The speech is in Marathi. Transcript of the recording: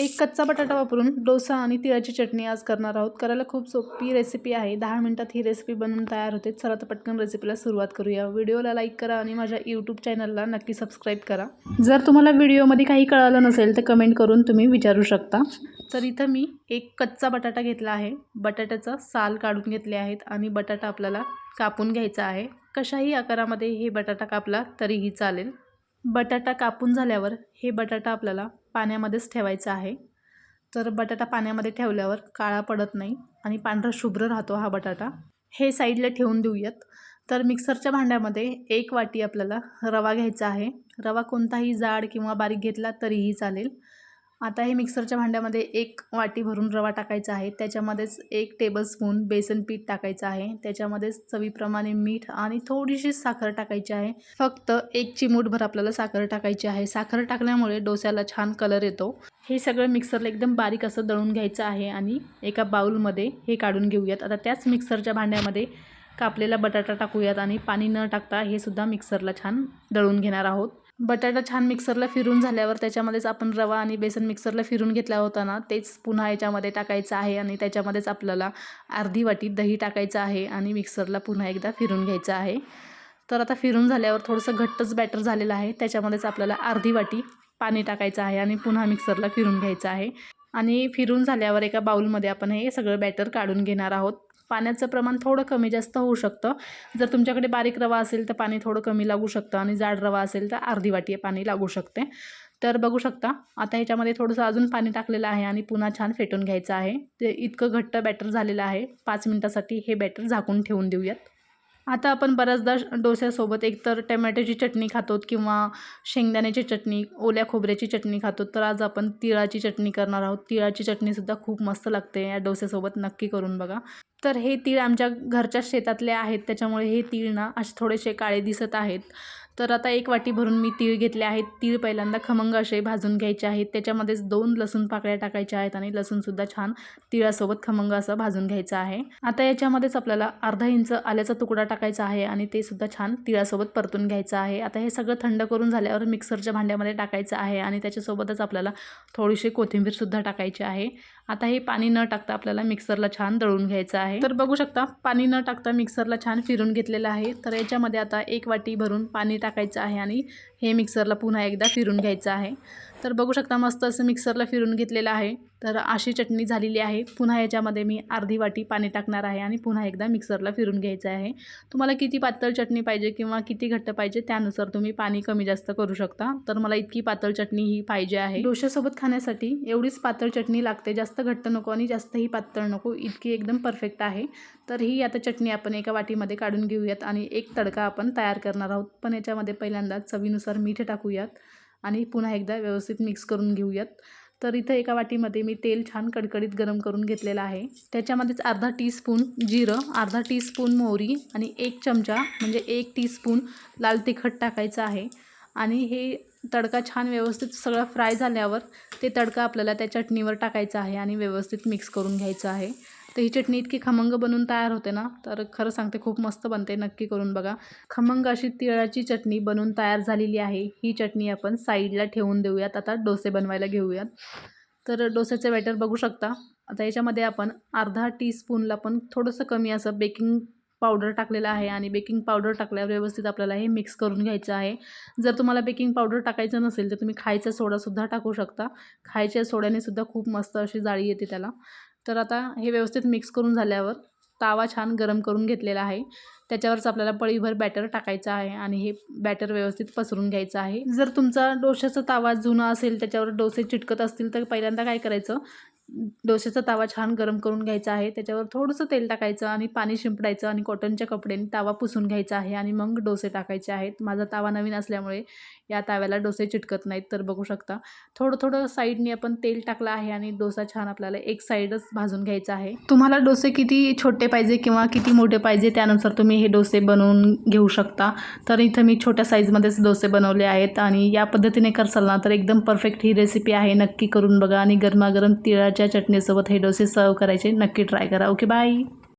एक कच्चा बटाटा वापरून डोसा आणि तिळाची चटणी आज करणार आहोत. करायला खूप सोपी रेसिपी आहे. दहा मिनटात ही रेसिपी बनवून तयार होते. चला तर पटकन रेसिपीला सुरुवात करूया. व्हिडिओला लाईक करा आणि माझ्या यूट्यूब चॅनलला नक्की सबस्क्राईब करा. जर तुम्हाला व्हिडिओमध्ये काही कळालं नसेल तर कमेंट करून तुम्ही विचारू शकता. तर इथं मी एक कच्चा बटाटा घेतला आहे. बटाट्याचा साल काढून घेतले आहेत आणि बटाटा आपल्याला कापून घ्यायचा आहे. कशाही आकारामध्ये हे बटाटा कापला तरीही चालेल. बटाटा कापून झाल्यावर हे बटाटा आपल्याला पाण्यामध्येच ठेवायचा आहे. तर बटाटा पाण्यामध्ये ठेवल्यावर काळा पडत नाही आणि पांढरा शुभ्र राहतो हा बटाटा. हे साईडला ठेवून देऊयात. तर मिक्सरच्या भांड्यामध्ये एक वाटी आपल्याला रवा घ्यायचा आहे. रवा कोणताही जाड किंवा बारीक घेतला तरीही चालेल. आता हे मिक्सरच्या भांड्यामध्ये एक वाटी भरून रवा टाकायचा आहे. त्याच्यामध्येच एक टेबलस्पून बेसन पीठ टाकायचं आहे. त्याच्यामध्येच चवीप्रमाणे मीठ आणि थोडीशी साखर टाकायची आहे. फक्त एक चिमूटभर आपल्याला साखर टाकायची आहे. साखर टाकल्यामुळे डोस्याला छान कलर येतो. हे सगळं मिक्सरला एकदम बारीक असं दळून घ्यायचं आहे आणि एका बाऊलमध्ये हे काढून घेऊयात. आता त्याच मिक्सरच्या भांड्यामध्ये कापलेला बटाटा टाकूयात आणि पाणी न टाकता हे सुद्धा मिक्सरला छान दळून घेणार आहोत. बटाटा छान मिक्सरला फिरून झाल्यावर त्याच्यामध्येच आपण रवा आणि बेसन मिक्सरला फिरून घेतला होता ना तेच पुन्हा याच्यामध्ये टाकायचं आहे आणि त्याच्यामध्येच आपल्याला अर्धी वाटी दही टाकायचं आहे आणि मिक्सरला पुन्हा एकदा फिरून घ्यायचं आहे. तर आता फिरून झाल्यावर थोडंसं घट्टच बॅटर झालेलं आहे त्याच्यामध्येच आपल्याला अर्धी वाटी पाणी टाकायचं आहे आणि पुन्हा मिक्सरला फिरून घ्यायचं आहे. आणि फिरून झाल्यावर एका बाऊलमध्ये आपण हे सगळं बॅटर काढून घेणार आहोत. पाण्याचं प्रमाण थोडं कमी जास्त होऊ शकतं. जर तुमच्याकडे बारीक रवा असेल तर पाणी थोडं कमी लागू शकतं आणि जाड रवा असेल तर अर्धी वाटी पाणी लागू शकते. तर बघू शकता आता ह्याच्यामध्ये थोडंसं अजून पाणी टाकलेलं आहे आणि पुन्हा छान फेटून घ्यायचं आहे. ते इतकं घट्ट बॅटर झालेलं आहे. पाच मिनटासाठी हे बॅटर झाकून ठेवून देऊयात. आता आपण बऱ्याचदा डोस्यासोबत एकतर टमॅटोची चटणी खातो किंवा शेंगदाण्याची चटणी ओल्या खोबऱ्याची चटणी खातो तर आज आपण तिळाची चटणी करणार आहोत. तिळाची चटणीसुद्धा खूप मस्त लागते या डोस्यासोबत. नक्की करून बघा. तर हे तीळ आमच्या घरच्या शेतातले आहेत त्याच्यामुळे हे तीळ ना असे थोडेसे काळे दिसत आहेत. तर आता एक वाटी भरून मी तीळ घेतले आहेत. तीळ पहिल्यांदा खमंग असे भाजून घ्यायचे आहेत. त्याच्यामध्येच दोन लसूण पाकळ्या टाकायच्या आहेत आणि लसूणसुद्धा छान तिळासोबत खमंग असं भाजून घ्यायचं आहे. आता याच्यामध्येच आपल्याला अर्धा इंच आल्याचा तुकडा टाकायचा आहे आणि ते सुद्धा छान तिळासोबत परतून घ्यायचं आहे. आता हे सगळं थंड करून झाल्यावर मिक्सरच्या भांड्यामध्ये टाकायचं आहे आणि त्याच्यासोबतच आपल्याला थोडीशी कोथिंबीरसुद्धा टाकायची आहे. आता हे पाणी न टाकता आपल्याला मिक्सरला छान दळून घ्यायचं आहे. तर बघू शकता पाणी न टाकता मिक्सरला छान फिरून घेतलेलं आहे. तर याच्यामध्ये आता एक वाटी भरून पाणी टाकायचं आहे आणि हे मिक्सरला पुन्हा एकदा फिरून घ्यायचं आहे. तर बघू शकता मस्त असं मिक्सरला फिरून घेतलेलं आहे. तर अशी चटणी झालेली आहे. पुन्हा याच्यामध्ये मी अर्धी वाटी पाणी टाकणार आहे आणि पुन्हा एकदा मिक्सरला फिरून घ्यायचं आहे. तुम्हाला किती पातळ चटणी पाहिजे किंवा किती घट्ट पाहिजे त्यानुसार तुम्ही पाणी कमी जास्त करू शकता. तर मला इतकी पातळ चटणी ही पाहिजे आहे. डोशासोबत खाण्यासाठी एवढीच पातळ चटणी लागते. जास्त घट्ट नको आणि जास्तही पातळ नको. इतकी एकदम परफेक्ट आहे. तर ही आता चटणी आपण एका वाटीमध्ये काढून घेऊयात आणि एक तडका आपण तयार करणार आहोत. पण याच्यामध्ये पहिल्यांदाच चवीनुसार मीठ टाकूयात आणि पुन्हा एकदा व्यवस्थित मिक्स करून घेऊयात. तर इथं एका वाटीमध्ये मी तेल छान कडकडीत गरम करून घेतलेलं आहे. त्याच्यामध्येच अर्धा टीस्पून जिरं अर्धा टीस्पून मोहरी आणि एक चमचा म्हणजे एक टीस्पून लाल तिखट टाकायचं आहे. आणि हे तडका छान व्यवस्थित सगळं फ्राय झाल्यावर ते तडका आपल्याला त्या चटणीवर टाकायचा आहे आणि व्यवस्थित मिक्स करून घ्यायचं आहे. तर ही चटणी इतकी खमंग बनून तयार होते ना तर खरं सांगते खूप मस्त बनते नक्की करून बघा. खमंग अशी तिळाची चटणी बनवून तयार झालेली आहे. ही चटणी आपण साईडला ठेवून देऊयात. आता डोसे बनवायला घेऊयात. तर डोस्याचे बॅटर बघू शकता. आता याच्यामध्ये आपण अर्धा टीस्पूनला पण थोडंसं कमी असं बेकिंग पावडर टाकलेलं आहे आणि बेकिंग पावडर टाकल्यावर व्यवस्थित आपल्याला हे मिक्स करून घ्यायचं आहे. जर तुम्हाला बेकिंग पावडर टाकायचं नसेल तर तुम्ही खायचा सोडासुद्धा टाकू शकता. खायच्या सोड्याने सुद्धा खूप मस्त अशी जाळी येते त्याला. तर आता हे व्यवस्थित मिक्स करून झाल्यावर तावा छान गरम करून घेतलेला आहे. त्याच्यावरच आपल्याला पळीभर बॅटर टाकायचं आहे आणि हे बॅटर व्यवस्थित पसरून घ्यायचं आहे. जर तुमचा डोशाचा तावा जुना असेल त्याच्यावर डोसे चिटकत असतील तर पहिल्यांदा काय करायचं? डोश्याचा तवा छान गरम करून घ्यायचा आहे. त्याच्यावर थोडंसं तेल टाकायचं आणि पाणी शिंपडायचं आणि कॉटनच्या कपड्याने तावा पुसून घ्यायचा आहे आणि मग डोसे टाकायचे आहेत. माझा तावा नवीन असल्यामुळे या ताव्याला डोसे चिटकत नाहीत तर बघू शकता. थोडं थोडं साईडने आपण तेल टाकलं आहे आणि डोसा छान आपल्याला एक साईडच भाजून घ्यायचा आहे. तुम्हाला डोसे किती छोटे पाहिजे किंवा किती मोठे पाहिजे त्यानुसार तुम्ही हे डोसे बनवून घेऊ शकता. तर इथं मी छोट्या साईजमध्येच डोसे बनवले आहेत आणि या पद्धतीने करसाल ना तर एकदम परफेक्ट ही रेसिपी आहे. नक्की करून बघा आणि गरमागरम तिळाच्या चटणीसोबत हे डोसे सर्व करायचे. नक्की ट्राय करा. Okay bye.